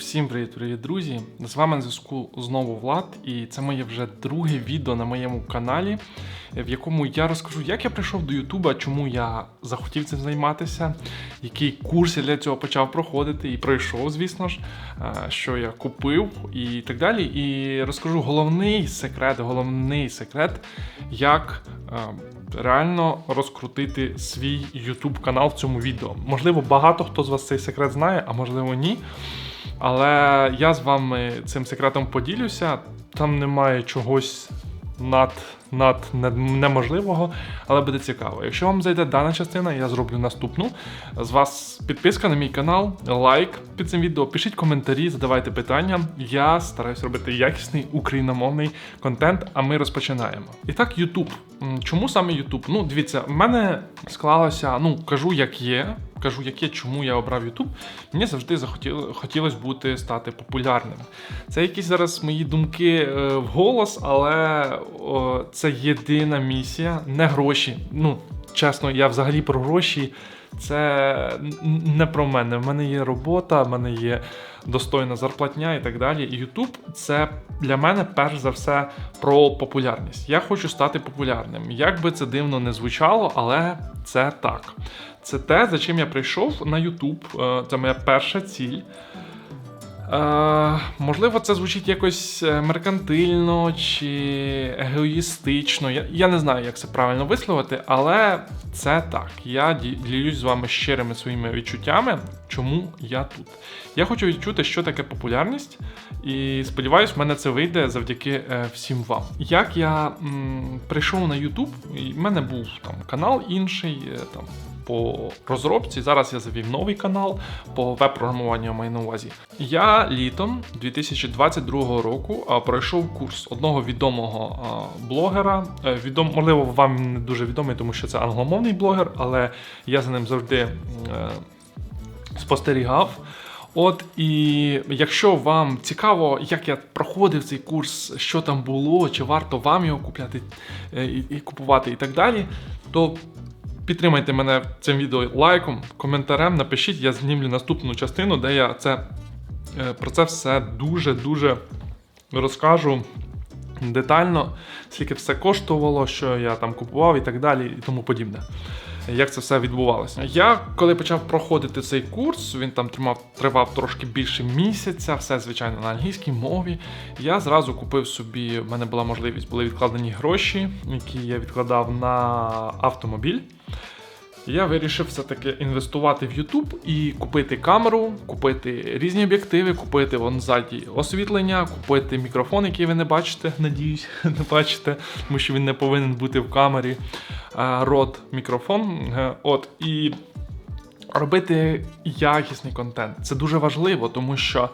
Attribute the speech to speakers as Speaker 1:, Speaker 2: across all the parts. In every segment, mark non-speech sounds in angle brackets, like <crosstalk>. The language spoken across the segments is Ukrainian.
Speaker 1: Всім привіт-привіт, друзі! З вами на зв'язку знову Влад, і це моє вже друге відео на моєму каналі, в якому я розкажу, як я прийшов до Ютуба, чому я захотів цим займатися, який курс я для цього почав проходити і пройшов, звісно ж, е, що я купив і так далі. І розкажу головний секрет, головний секрет, як е, реально розкрутити свій YouTube канал в цьому відео. Можливо, багато хто з вас цей секрет знає, а можливо ні. Але я з вами цим секретом поділюся. Там немає чогось над, над неможливого, але буде цікаво. Якщо вам зайде дана частина, я зроблю наступну. З вас підписка на мій канал, лайк під цим відео, пишіть коментарі, задавайте питання. Я стараюсь робити якісний україномовний контент, а ми розпочинаємо. І так, YouTube. Чому саме YouTube? Ну, дивіться, в мене склалося, ну кажу, як є. Кажу, яке, чому я обрав YouTube, мені завжди захотіло, хотілося бути стати популярним. Це якісь зараз мої думки е, вголос, але о, це єдина місія, не гроші. Ну, чесно, я взагалі про гроші. Це не про мене. В мене є робота, в мене є достойна зарплатня і так далі. YouTube це для мене перш за все про популярність. Я хочу стати популярним. Як би це дивно не звучало, але це так. Це те, за чим я прийшов на YouTube. Е, Це моя перша ціль. Е, можливо, це звучить якось е, меркантильно чи егоїстично. Я, я не знаю, як це правильно висловити, але це так. Я ді- ділюсь з вами щирими своїми відчуттями, чому я тут. Я хочу відчути, що таке популярність, і сподіваюсь, в мене це вийде завдяки е, всім вам. Як я м, прийшов на YouTube, в мене був там канал інший, там по розробці. Зараз я завів новий канал по веб-програмуванню маю на увазі. Я літом 2022 року пройшов курс одного відомого блогера. Е, Відом, можливо, вам не дуже відомий, тому що це англомовний блогер, але я за ним завжди е, спостерігав. От і якщо вам цікаво, як я проходив цей курс, що там було, чи варто вам його купляти е, і купувати і так далі, то підтримайте мене цим відео лайком, коментарем, напишіть, я знімлю наступну частину, де я це, е, про це все дуже-дуже розкажу детально, скільки все коштувало, що я там купував і так далі, і тому подібне. Як це все відбувалося? Я коли почав проходити цей курс, він там тримав, тривав трошки більше місяця, все звичайно на англійській мові. Я зразу купив собі, в мене була можливість, були відкладені гроші, які я відкладав на автомобіль. Я вирішив все-таки інвестувати в YouTube і купити камеру, купити різні об'єктиви, купити вон ззаді освітлення, купити мікрофон, який ви не бачите, <laughs> надіюсь, не бачите, тому що він не повинен бути в камері. А, Рот мікрофон. Е, От і робити якісний контент. Це дуже важливо, тому що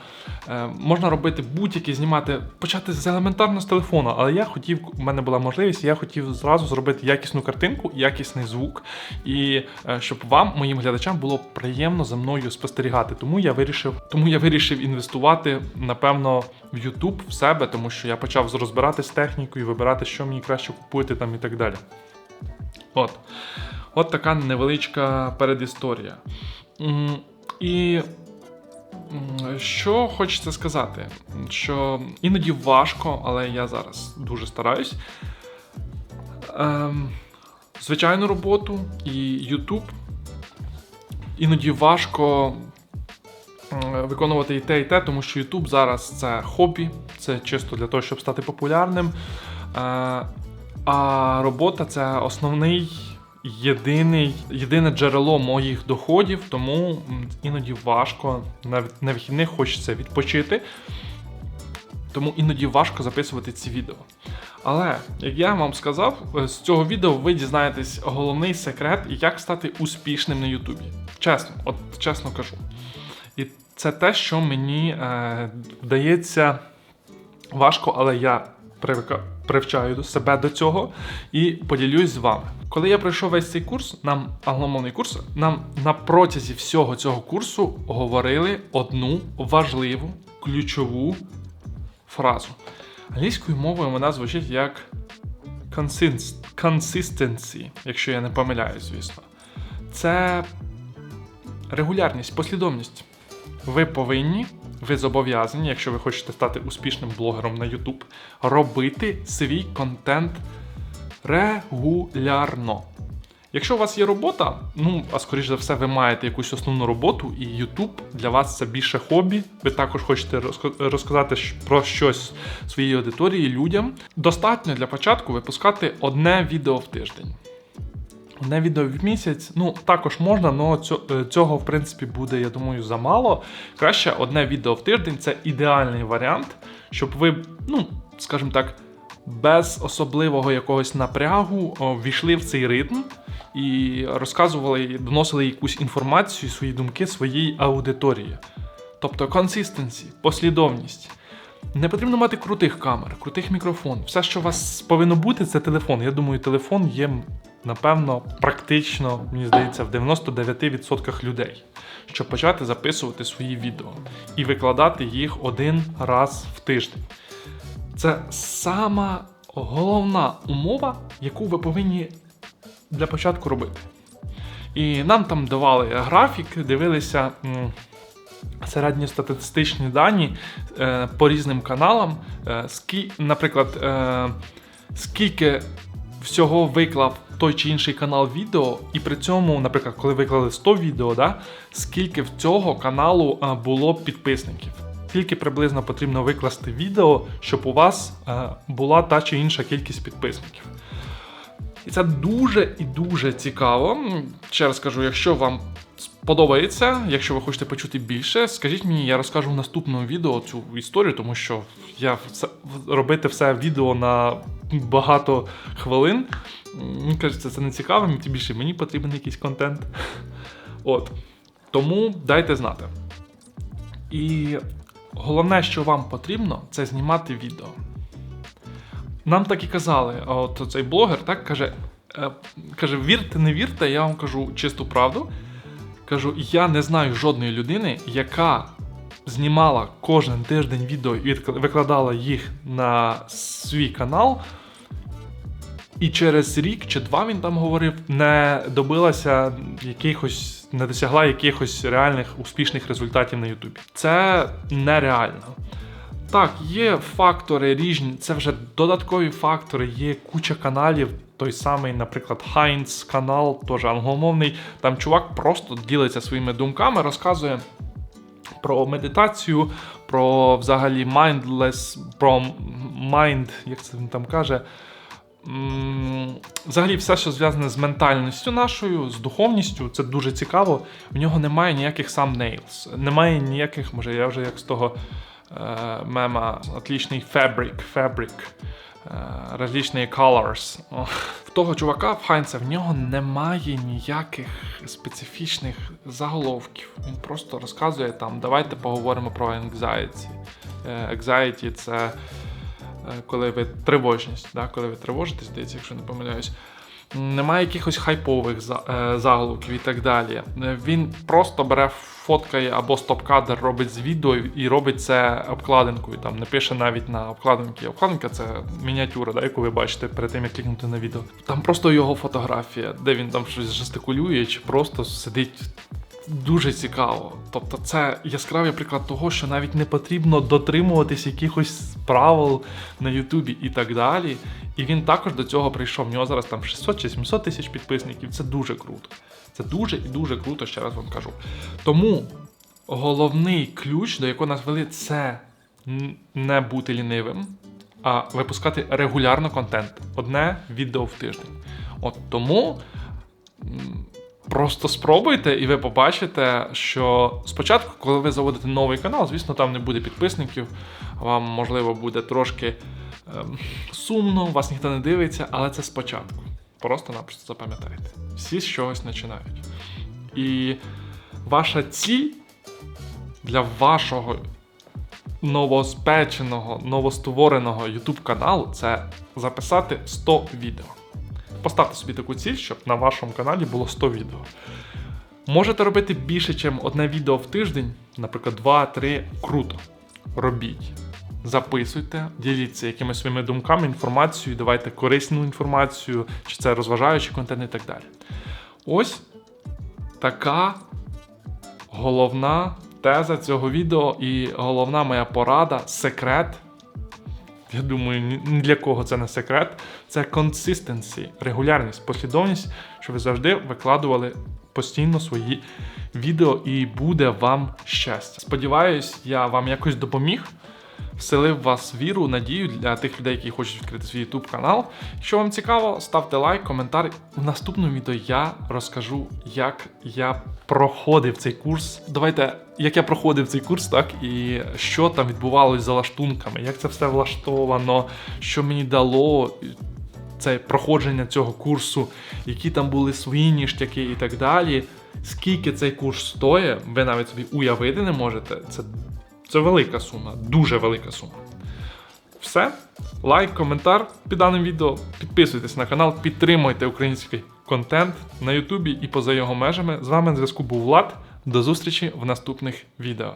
Speaker 1: е, можна робити будь-який знімати, почати з елементарно з телефону, але я хотів, у мене була можливість, я хотів зразу зробити якісну картинку, якісний звук, і е, щоб вам, моїм глядачам, було приємно за мною спостерігати. Тому я вирішив, тому я вирішив інвестувати, напевно, в YouTube в себе, тому що я почав розбиратись з технікою, вибирати, що мені краще купити там і так далі. От. От така невеличка передісторія. І що хочеться сказати, що іноді важко, але я зараз дуже стараюсь. Ем, звичайну роботу і YouTube. Іноді важко виконувати і те, і те, тому що YouTube зараз це хобі, це чисто для того, щоб стати популярним. А робота це основний єдиний, єдине джерело моїх доходів, тому іноді важко. Навіть на вихідних хочеться відпочити. Тому іноді важко записувати ці відео. Але, як я вам сказав, е, з цього відео ви дізнаєтесь головний секрет, як стати успішним на Ютубі. Чесно, от чесно кажу. І це те, що мені е, вдається важко, але я привика- привчаю себе до цього і поділюсь з вами. Коли я пройшов весь цей курс, нам англомовний курс, нам на протязі всього цього курсу говорили одну важливу ключову фразу. Англійською мовою вона звучить як consistency, якщо я не помиляюсь, звісно. Це регулярність, послідовність. Ви повинні ви зобов'язані, якщо ви хочете стати успішним блогером на YouTube, робити свій контент регулярно. Якщо у вас є робота, ну а скоріш за все, ви маєте якусь основну роботу, і YouTube для вас це більше хобі. Ви також хочете розказати про щось своїй аудиторії, людям. Достатньо для початку випускати одне відео в тиждень. Одне відео в місяць, ну також можна, але цього в принципі буде, я думаю, замало. Краще одне відео в тиждень це ідеальний варіант, щоб ви, ну, скажімо так, без особливого якогось напрягу ввійшли в цей ритм і розказували, доносили якусь інформацію, свої думки своїй аудиторії. Тобто консистенсі, послідовність. Не потрібно мати крутих камер, крутих мікрофон. Все, що у вас повинно бути, це телефон. Я думаю, телефон є, напевно, практично, мені здається, в 99% людей, щоб почати записувати свої відео і викладати їх один раз в тиждень. Це сама головна умова, яку ви повинні для початку робити. І нам там давали графік, дивилися середньостатистичні дані е, по різним каналам. Е, наприклад, е, скільки всього виклав той чи інший канал відео, і при цьому, наприклад, коли виклали 100 відео, да, скільки в цього каналу було підписників. Скільки приблизно потрібно викласти відео, щоб у вас була та чи інша кількість підписників. І це дуже і дуже цікаво. Ще раз кажу, якщо вам сподобається, якщо ви хочете почути більше, скажіть мені, я розкажу в наступному відео цю історію, тому що я все, робити все відео на багато хвилин. Мені кажеться, це не цікаво, тим більше мені потрібен якийсь контент. От. Тому дайте знати. І головне, що вам потрібно, це знімати відео. Нам так і казали, от цей блогер так каже: е, каже: вірте, не вірте, я вам кажу чисту правду. Кажу, я не знаю жодної людини, яка знімала кожен тиждень відео і викладала їх на свій канал. І через рік чи два він там говорив, не добилася якихось, не досягла якихось реальних успішних результатів на Ютубі. Це нереально. Так, є фактори різні, це вже додаткові фактори, є куча каналів. Той самий, наприклад, Heinz канал, теж англомовний. Там чувак просто ділиться своїми думками, розказує про медитацію, про взагалі mindless, про mind, як це він там каже. Взагалі, все, що зв'язане з ментальністю нашою, з духовністю, це дуже цікаво. В нього немає ніяких thumbnails, немає ніяких, може, я вже як з того е, мема, отлічний fabric, fabric, различні colors. В того чувака, в Хайнца, в нього немає ніяких специфічних заголовків. Він просто розказує там, давайте поговоримо про anxiety. Е, Anxiety – це е, коли ви тривожність, да? коли ви тривожитесь, здається, якщо не помиляюсь. Немає якихось хайпових е, заголовків і так далі. Е, Він просто бере, фоткає або стоп-кадр робить з відео і робить це обкладинкою. Там не пише навіть на обкладинки. Обкладинка це мініатюра, да, яку ви бачите перед тим, як клікнути на відео. Там просто його фотографія, де він там щось жестикулює, чи просто сидить дуже цікаво. Тобто, це яскравий приклад того, що навіть не потрібно дотримуватись якихось правил на Ютубі і так далі. І він також до цього прийшов. В нього зараз там 600 чи 700 тисяч підписників. Це дуже круто. Це дуже і дуже круто, ще раз вам кажу. Тому головний ключ, до якого нас вели, це не бути лінивим, а випускати регулярно контент. Одне відео в тиждень. От тому. Просто спробуйте, і ви побачите, що спочатку, коли ви заводите новий канал, звісно, там не буде підписників, вам, можливо, буде трошки ем, сумно, вас ніхто не дивиться, але це спочатку. Просто-напросто запам'ятайте. Всі з чогось починають. І ваша ціль для вашого новоспеченого, новоствореного YouTube каналу це записати 100 відео. Поставте собі таку ціль, щоб на вашому каналі було 100 відео. Можете робити більше, ніж одне відео в тиждень, наприклад, 2-3. Круто. Робіть. Записуйте, діліться якимись своїми думками, інформацією, давайте корисну інформацію, чи це розважаючий контент і так далі. Ось така головна теза цього відео і головна моя порада секрет. Я думаю, ні для кого це не секрет. Це консистенці, регулярність, послідовність, що ви завжди викладували постійно свої відео і буде вам щастя. Сподіваюсь, я вам якось допоміг. Вселив в вас віру, надію для тих людей, які хочуть відкрити свій YouTube канал. Якщо вам цікаво, ставте лайк, коментар. В наступному відео я розкажу, як я проходив цей курс. Давайте, як я проходив цей курс, так і що там відбувалось за лаштунками, як це все влаштовано, що мені дало це проходження цього курсу, які там були свої ніштяки і так далі. Скільки цей курс стоїть, ви навіть собі уявити не можете. Це, це велика сума, дуже велика сума. Все. Лайк, коментар під даним відео. Підписуйтесь на канал, підтримуйте український контент на Ютубі і поза його межами. З вами на зв'язку був Влад. До зустрічі в наступних відео.